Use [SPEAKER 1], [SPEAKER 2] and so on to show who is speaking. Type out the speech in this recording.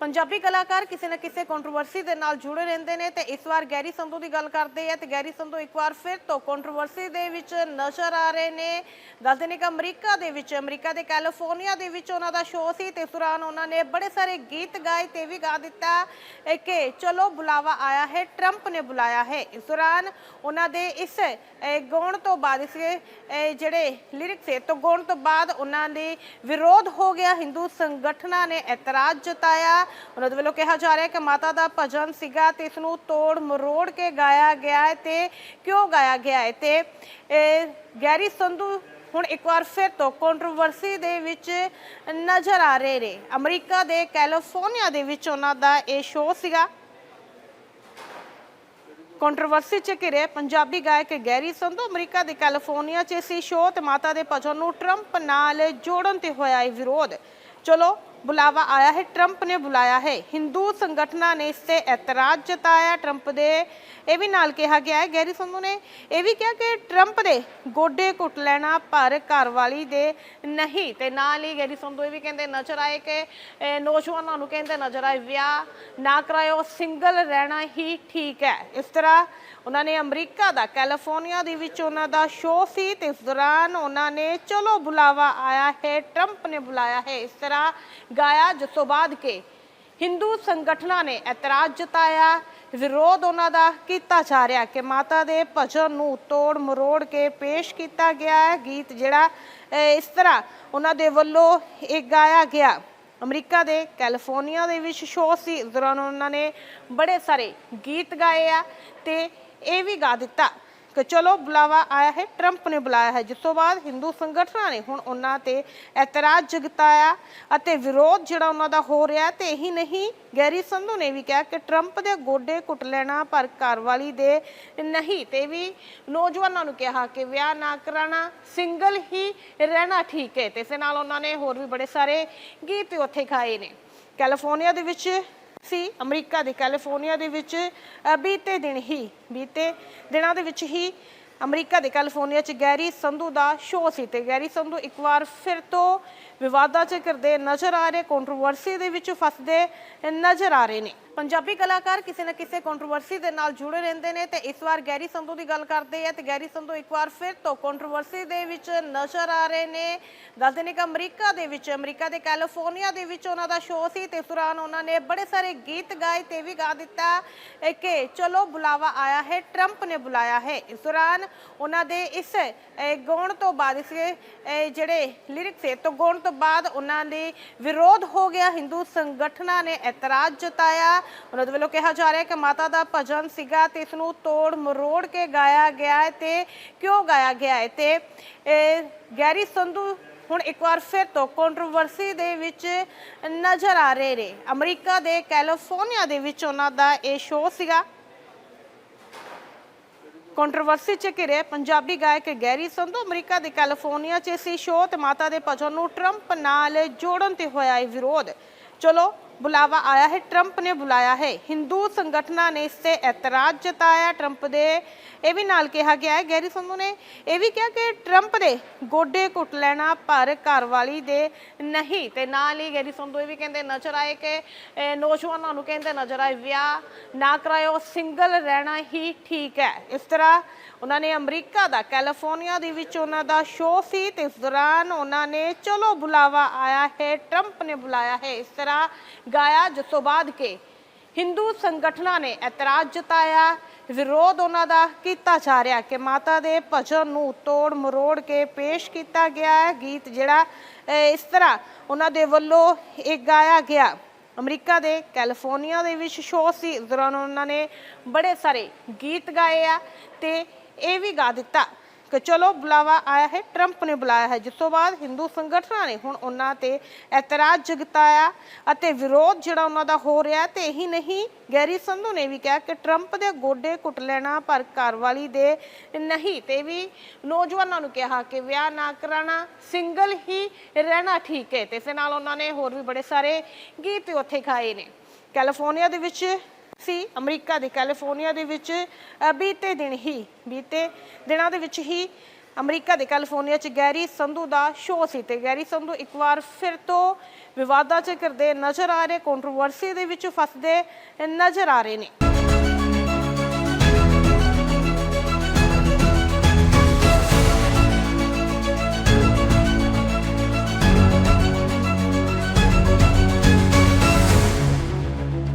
[SPEAKER 1] ਪੰਜਾਬੀ ਕਲਾਕਾਰ ਕਿਸੇ ਨਾ ਕਿਸੇ ਕੰਟਰੋਵਰਸੀ ਦੇ ਨਾਲ ਜੁੜੇ ਰਹਿੰਦੇ ਨੇ ਤੇ ਇਸ ਵਾਰ ਗੈਰੀ ਸੰਧੂ ਦੀ ਗੱਲ ਕਰਦੇ ਆ ਤੇ ਗੈਰੀ ਸੰਧੂ ਇੱਕ ਵਾਰ ਫਿਰ ਤੋਂ ਕੰਟਰੋਵਰਸੀ ਦੇ ਵਿੱਚ ਨਜ਼ਰ ਆ ਰਹੇ ਨੇ। ਦੱਸਦੇ ਨੇ ਕਿ ਅਮਰੀਕਾ ਦੇ ਵਿੱਚ, ਅਮਰੀਕਾ ਦੇ ਕੈਲੀਫੋਰਨੀਆ ਦੇ ਵਿੱਚ ਉਹਨਾਂ ਦਾ ਸ਼ੋਅ ਸੀ ਤੇ ਇਸ ਦੌਰਾਨ ਉਹਨਾਂ ਨੇ ਬੜੇ ਸਾਰੇ ਗੀਤ ਗਾਏ ਤੇ ਵੀ ਗਾ ਦਿੱਤਾ ਕਿ ਚਲੋ ਬੁਲਾਵਾ ਆਇਆ ਹੈ ਟਰੰਪ ਨੇ ਬੁਲਾਇਆ ਹੈ। ਇਸ ਦੌਰਾਨ ਉਹਨਾਂ ਦੇ ਇਸ ਗਾਉਣ ਤੋਂ ਬਾਅਦ ਇਸ ਜਿਹੜੇ ਲਿਰਿਕਸ ਹੈ ਤੋਂ ਗਾਉਣ ਤੋਂ ਬਾਅਦ ਉਹਨਾਂ ਦੇ ਵਿਰੋਧ ਹੋ ਗਿਆ। ਹਿੰਦੂ ਸੰਗਠਨਾਂ ਨੇ ਇਤਰਾਜ਼ ਜਤਾਇਆ ਉਹਨਾਂ ਦੇ ਵੱਲੋਂ ਕਿਹਾ ਜਾ ਰਿਹਾ ਕਿ ਮਾਤਾ ਦਾ ਭਜਨ ਸੀਗਾ ਤੇ ਇਸ ਨੂੰ ਤੋੜ ਮਰੋੜ ਕੇ ਗਾਇਆ ਗਿਆ ਹੈ ਤੇ ਕਿਉਂ ਗਾਇਆ ਗਿਆ ਹੈ ਤੇ ਗੈਰੀ ਸੰਧੂ ਹੁਣ ਇੱਕ ਵਾਰ ਫਿਰ ਤੋਂ ਕੰਟਰੋਵਰਸੀ ਦੇ ਵਿੱਚ ਨਜ਼ਰ ਆ ਰਹੇ ਨੇ। ਅਮਰੀਕਾ ਦੇ ਕੈਲੀਫੋਰਨੀਆ ਦੇ ਵਿੱਚ ਉਹਨਾਂ ਦਾ ਇਹ ਸ਼ੋਅ ਸੀਗਾ। ਕੰਟਰੋਵਰਸੀ ਚ ਘਿਰੇ ਪੰਜਾਬੀ ਗਾਇਕ ਗੈਰੀ ਸੰਧੂ ਅਮਰੀਕਾ ਦੇ ਕੈਲੀਫੋਰਨੀਆ ਚ ਸੀ ਸ਼ੋਅ ਤੇ ਮਾਤਾ ਦੇ ਭਜਨ ਨੂੰ ਟਰੰਪ ਨਾਲ ਜੋੜਨ ਤੇ ਹੋਇਆ ਇਹ ਵਿਰੋਧ। ਚਲੋ ਬੁਲਾਵਾ ਆਇਆ ਹੈ, ਟਰੰਪ ਨੇ ਬੁਲਾਇਆ ਹੈ। ਹਿੰਦੂ ਸੰਗਠਨਾਂ ਨੇ ਇਸ ਤੇ ਇਤਰਾਜ਼ ਜਤਾਇਆ। ਟਰੰਪ ਦੇ ਇਹ ਵੀ ਨਾਲ ਕਿਹਾ ਗਿਆ ਹੈ, ਗੈਰੀ ਸੰਧੂ ਨੇ ਇਹ ਵੀ ਕਿਹਾ ਕਿ ਟਰੰਪ ਦੇ ਗੋਡੇ ਘੁੱਟ ਲੈਣਾ ਪਰ ਘਰਵਾਲੀ ਦੇ ਨਹੀਂ। ਤੇ ਨਾਲ ਹੀ ਗੈਰੀ ਸੰਧੂ ਇਹ ਵੀ ਕਹਿੰਦੇ ਨਜ਼ਰ ਆਏ ਕਿ ਨੌਜਵਾਨਾਂ ਨੂੰ ਕਹਿੰਦੇ ਨਜ਼ਰ ਆਏ, ਵਿਆਹ ਨਾ ਕਰਾਇਓ, ਸਿੰਗਲ ਰਹਿਣਾ ਹੀ ਠੀਕ ਹੈ। ਇਸ ਤਰ੍ਹਾਂ ਉਹਨਾਂ ਨੇ ਅਮਰੀਕਾ ਦਾ, ਕੈਲੀਫੋਰਨੀਆ ਦੇ ਵਿੱਚ ਉਹਨਾਂ ਦਾ ਸ਼ੋਅ ਸੀ ਤੇ ਇਸ ਦੌਰਾਨ ਉਹਨਾਂ ਨੇ ਚਲੋ ਬੁਲਾਵਾ ਆਇਆ ਹੈ, ਟਰੰਪ ਨੇ ਬੁਲਾਇਆ ਹੈ। ਇਸ ਤਰ੍ਹਾਂ ਗਾਇਆ, ਜਿਸ ਤੋਂ ਬਾਅਦ ਕਿ ਹਿੰਦੂ ਸੰਗਠਨਾਂ ਨੇ ਇਤਰਾਜ਼ ਜਤਾਇਆ, ਵਿਰੋਧ ਉਹਨਾਂ ਦਾ ਕੀਤਾ ਜਾ ਰਿਹਾ ਕਿ ਮਾਤਾ ਦੇ ਭਜਨ ਨੂੰ ਤੋੜ ਮਰੋੜ ਕੇ ਪੇਸ਼ ਕੀਤਾ ਗਿਆ ਹੈ। ਗੀਤ ਜਿਹੜਾ ਇਸ ਤਰ੍ਹਾਂ ਉਹਨਾਂ ਦੇ ਵੱਲੋਂ ਇਹ ਗਾਇਆ ਗਿਆ। ਅਮਰੀਕਾ ਦੇ ਕੈਲੀਫੋਰਨੀਆ ਦੇ ਵਿੱਚ ਸ਼ੋਅ ਸੀ। ਇਸ ਦੌਰਾਨ ਉਹਨਾਂ ਨੇ ਬੜੇ ਸਾਰੇ ਗੀਤ ਗਾਏ ਆ ਤੇ ਇਹ ਵੀ ਗਾ ਦਿੱਤਾ। ਕਿ ਚਲੋ ਬੁਲਾਵਾ ਆਇਆ ਹੈ, ਟਰੰਪ ਨੇ ਬੁਲਾਇਆ ਹੈ। ਜਿਸ ਤੋਂ ਬਾਅਦ ਹਿੰਦੂ ਸੰਗਠਨਾਂ ਨੇ ਹੁਣ ਉਹਨਾਂ ਤੇ ਇਤਰਾਜ਼ ਜਗਤਾਇਆ ਅਤੇ ਵਿਰੋਧ ਜਿਹੜਾ ਉਹਨਾਂ ਦਾ ਹੋ ਰਿਹਾ ਤੇ ਇਹੀ ਨਹੀਂ, ਗੈਰੀ ਸੰਧੂ ਨੇ ਵੀ ਕਿਹਾ ਕਿ ਟਰੰਪ ਦੇ ਗੋਡੇ ਕੁੱਟ ਲੈਣਾ ਪਰ ਘਰਵਾਲੀ ਦੇ ਨਹੀਂ। ਤੇ ਵੀ ਨੌਜਵਾਨਾਂ ਨੂੰ ਕਿਹਾ ਕਿ ਵਿਆਹ ਨਾ ਕਰਾਣਾ, ਸਿੰਗਲ ਹੀ ਰਹਿਣਾ ਠੀਕ ਹੈ। ਤੇ ਇਸੇ ਨਾਲ ਉਹਨਾਂ ਨੇ ਹੋਰ ਵੀ ਬੜੇ ਸਾਰੇ ਗੀਤ ਉੱਥੇ ਗਾਏ ਨੇ। ਕੈਲੀਫੋਰਨੀਆ ਦੇ ਵਿੱਚ ਸੀ। ਅਮਰੀਕਾ ਦੇ ਕੈਲੀਫੋਰਨੀਆ ਦੇ ਵਿੱਚ ਬੀਤੇ ਦਿਨ ਹੀ, ਬੀਤੇ ਦਿਨਾਂ ਦੇ ਵਿੱਚ ਹੀ ਅਮਰੀਕਾ ਦੇ ਕੈਲੀਫੋਰਨੀਆ ਚ ਗੈਰੀ ਸੰਧੂ ਦਾ ਸ਼ੋਅ ਸੀ ਤੇ ਗੈਰੀ ਸੰਧੂ ਇੱਕ ਵਾਰ ਫਿਰ ਤੋਂ ਵਿਵਾਦਾਂ ਚ ਕਰਦੇ ਨਜ਼ਰ ਆ ਰਹੇ ਕੰਟਰੋਵਰਸੀ ਦੇ ਵਿੱਚ ਫਸਦੇ ਨਜ਼ਰ ਆ ਰਹੇ ਨੇ। ਪੰਜਾਬੀ ਕਲਾਕਾਰ ਕਿਸੇ ਨਾ ਕਿਸੇ ਕੰਟਰੋਵਰਸੀ ਦੇ ਨਾਲ ਜੁੜੇ ਰਹਿੰਦੇ ਨੇ ਤੇ ਇਸ ਵਾਰ ਗੈਰੀ ਸੰਧੂ ਦੀ ਗੱਲ ਕਰਦੇ ਆ ਤੇ ਗੈਰੀ ਸੰਧੂ ਇੱਕ ਵਾਰ ਫਿਰ ਤੋਂ ਕੰਟਰੋਵਰਸੀ ਦੇ ਵਿੱਚ ਨਜ਼ਰ ਆ ਰਹੇ ਨੇ। ਦੱਸਦੇ ਨੇ ਕਿ ਅਮਰੀਕਾ ਦੇ ਵਿੱਚ, ਅਮਰੀਕਾ ਦੇ ਕੈਲੀਫੋਰਨੀਆ ਦੇ ਵਿੱਚ ਉਹਨਾਂ ਦਾ ਸ਼ੋਅ ਸੀ ਤੇ ਇਸ ਦੌਰਾਨ ਉਹਨਾਂ ਨੇ ਬੜੇ ਸਾਰੇ ਗੀਤ ਗਾਏ ਤੇ ਵੀ ਗਾ ਦਿੱਤਾ ਕਿ ਚਲੋ ਬੁਲਾਵਾ ਆਇਆ ਹੈ ਟਰੰਪ ਨੇ ਬੁਲਾਇਆ ਹੈ। ਇਸ ਦੌਰਾਨ ਉਹਨਾਂ ਦੇ ਇਸ ਗਾਉਣ ਤੋਂ ਬਾਅਦ ਇਸ ਜਿਹੜੇ ਲਿਰਿਕਸ ਤੋਂ ਗਾਉਣ ਤੋਂ ਬਾਅਦ ਉਹਨਾਂ ਦੇ ਵਿਰੋਧ ਹੋ ਗਿਆ। ਹਿੰਦੂ ਸੰਗਠਨਾਂ ਨੇ ਇਤਰਾਜ਼ ਜਤਾਇਆ। ਉਹਨਾਂ ਦੇ ਵੱਲੋਂ ਕਿਹਾ ਜਾ ਰਿਹਾ ਕਿ ਮਾਤਾ ਦਾ ਭਜਨ ਸੀਗਾ ਤੇ ਇਸ ਨੂੰ ਤੋੜ ਮਰੋੜ ਕੇ ਗਾਇਆ ਗਿਆ ਹੈ ਤੇ ਕਿਉਂ ਗਾਇਆ ਗਿਆ ਹੈ ਤੇ ਗੈਰੀ ਸੰਧੂ ਹੁਣ ਇੱਕ ਵਾਰ ਫਿਰ ਤੋਂ ਕੰਟਰੋਵਰਸੀ ਦੇ ਵਿੱਚ ਨਜ਼ਰ ਆ ਰਹੇ ਨੇ। ਅਮਰੀਕਾ ਦੇ ਕੈਲੀਫੋਰਨੀਆ ਦੇ ਵਿੱਚ ਉਹਨਾਂ ਦਾ ਇਹ ਸ਼ੋਅ ਸੀਗਾ। ਕੰਟਰੋਵਰਸੀ ਚ ਘਿਰੇ ਪੰਜਾਬੀ ਗਾਇਕ ਗੈਰੀ ਸੰਧੂ ਅਮਰੀਕਾ ਦੇ ਕੈਲੀਫੋਰਨੀਆ ਚ ਸੀ ਸ਼ੋਅ ਤੇ ਮਾਤਾ ਦੇ ਭਜਨ ਨੂੰ ਟਰੰਪ ਨਾਲ ਜੋੜਨ ਤੇ ਹੋਇਆ ਇਹ ਵਿਰੋਧ। ਚਲੋ ਬੁਲਾਵਾ ਆਇਆ ਹੈ, ਟਰੰਪ ਨੇ ਬੁਲਾਇਆ ਹੈ। ਹਿੰਦੂ ਸੰਗਠਨਾਂ ਨੇ ਇਸ ਤੇ ਇਤਰਾਜ਼ ਜਤਾਇਆ। ਟਰੰਪ ਦੇ ਇਹ ਵੀ ਨਾਲ ਕਿਹਾ ਗਿਆ ਹੈ, ਗੈਰੀ ਸੰਧੂ ਨੇ ਇਹ ਵੀ ਕਿਹਾ ਕਿ ਟਰੰਪ ਦੇ ਗੋਡੇ ਘੁੱਟ ਲੈਣਾ ਪਰ ਘਰਵਾਲੀ ਦੇ ਨਹੀਂ। ਤੇ ਨਾਲ ਹੀ ਗੈਰੀ ਸੰਧੂ ਇਹ ਵੀ ਕਹਿੰਦੇ ਨਜ਼ਰ ਆਏ ਕਿ ਨੌਜਵਾਨਾਂ ਨੂੰ ਕਹਿੰਦੇ ਨਜ਼ਰ ਆਏ, ਵਿਆਹ ਨਾ ਕਰਾਇਓ, ਸਿੰਗਲ ਰਹਿਣਾ ਹੀ ਠੀਕ ਹੈ। ਇਸ ਤਰ੍ਹਾਂ ਉਹਨਾਂ ਨੇ ਅਮਰੀਕਾ ਦਾ, ਕੈਲੀਫੋਰਨੀਆ ਦੇ ਵਿੱਚ ਉਹਨਾਂ ਦਾ ਸ਼ੋਅ ਸੀ ਤੇ ਇਸ ਦੌਰਾਨ ਉਹਨਾਂ ਨੇ ਚਲੋ ਬੁਲਾਵਾ ਆਇਆ ਹੈ, ਟਰੰਪ ਨੇ ਬੁਲਾਇਆ ਹੈ। ਇਸ ਤਰ੍ਹਾਂ ਗਾਇਆ ਜਿਸ ਤੋਂ ਬਾਅਦ ਕਿ ਹਿੰਦੂ ਸੰਗਠਨਾਂ ਨੇ ਇਤਰਾਜ਼ ਜਤਾਇਆ, ਵਿਰੋਧ ਉਹਨਾਂ ਦਾ ਕੀਤਾ ਜਾ ਰਿਹਾ ਕਿ ਮਾਤਾ ਦੇ ਭਜਨ ਨੂੰ ਤੋੜ ਮਰੋੜ ਕੇ ਪੇਸ਼ ਕੀਤਾ ਗਿਆ ਹੈ। ਗੀਤ ਜਿਹੜਾ ਇਸ ਤਰ੍ਹਾਂ ਉਹਨਾਂ ਦੇ ਵੱਲੋਂ ਇਹ ਗਾਇਆ ਗਿਆ। ਅਮਰੀਕਾ ਦੇ ਕੈਲੀਫੋਰਨੀਆ ਦੇ ਵਿੱਚ ਸ਼ੋਅ ਸੀ। ਇਸ ਦੌਰਾਨ ਉਹਨਾਂ ਨੇ ਬੜੇ ਸਾਰੇ ਗੀਤ ਗਾਏ ਆ ਤੇ ਇਹ ਵੀ ਗਾ ਦਿੱਤਾ। ਕਿ ਚਲੋ ਬੁਲਾਵਾ ਆਇਆ ਹੈ, ਟਰੰਪ ਨੇ ਬੁਲਾਇਆ ਹੈ। ਜਿਸ ਤੋਂ ਬਾਅਦ ਹਿੰਦੂ ਸੰਗਠਨਾਂ ਨੇ ਹੁਣ ਉਹਨਾਂ ਤੇ ਇਤਰਾਜ਼ ਜਗਤਾਇਆ ਅਤੇ ਵਿਰੋਧ ਜਿਹੜਾ ਉਹਨਾਂ ਦਾ ਹੋ ਰਿਹਾ ਤੇ ਇਹੀ ਨਹੀਂ, ਗੈਰੀ ਸੰਧੂ ਨੇ ਵੀ ਕਿਹਾ ਕਿ ਟਰੰਪ ਦੇ ਗੋਡੇ ਕੁੱਟ ਲੈਣਾ, ਪਰ ਘਰਵਾਲੀ ਦੇ ਨਹੀਂ। ਤੇ ਵੀ ਨੌਜਵਾਨਾਂ ਨੂੰ ਕਿਹਾ ਕਿ ਵਿਆਹ ਨਾ ਕਰਾਣਾ, ਸਿੰਗਲ ਹੀ ਰਹਿਣਾ ਠੀਕ ਹੈ। ਤੇ ਇਸ ਨਾਲ ਉਹਨਾਂ ਨੇ ਹੋਰ ਵੀ ਬੜੇ ਸਾਰੇ ਗੀਤ ਉੱਥੇ ਗਾਏ ਨੇ। ਕੈਲੀਫੋਰਨੀਆ ਦੇ ਵਿੱਚ ਸੀ। ਅਮਰੀਕਾ ਦੇ ਕੈਲੀਫੋਰਨੀਆ ਦੇ ਵਿੱਚ ਬੀਤੇ ਦਿਨ ਹੀ, ਬੀਤੇ ਦਿਨਾਂ ਦੇ ਵਿੱਚ ਹੀ ਅਮਰੀਕਾ ਦੇ ਕੈਲੀਫੋਰਨੀਆ 'ਚ ਗੈਰੀ ਸੰਧੂ ਦਾ ਸ਼ੋਅ ਸੀ ਤੇ ਗੈਰੀ ਸੰਧੂ ਇੱਕ ਵਾਰ ਫਿਰ ਤੋਂ ਵਿਵਾਦਾਂ 'ਚ ਕਰਦੇ ਨਜ਼ਰ ਆ ਰਹੇ ਕੰਟਰੋਵਰਸੀ ਦੇ ਵਿੱਚ ਫਸਦੇ ਨਜ਼ਰ ਆ ਰਹੇ ਨੇ।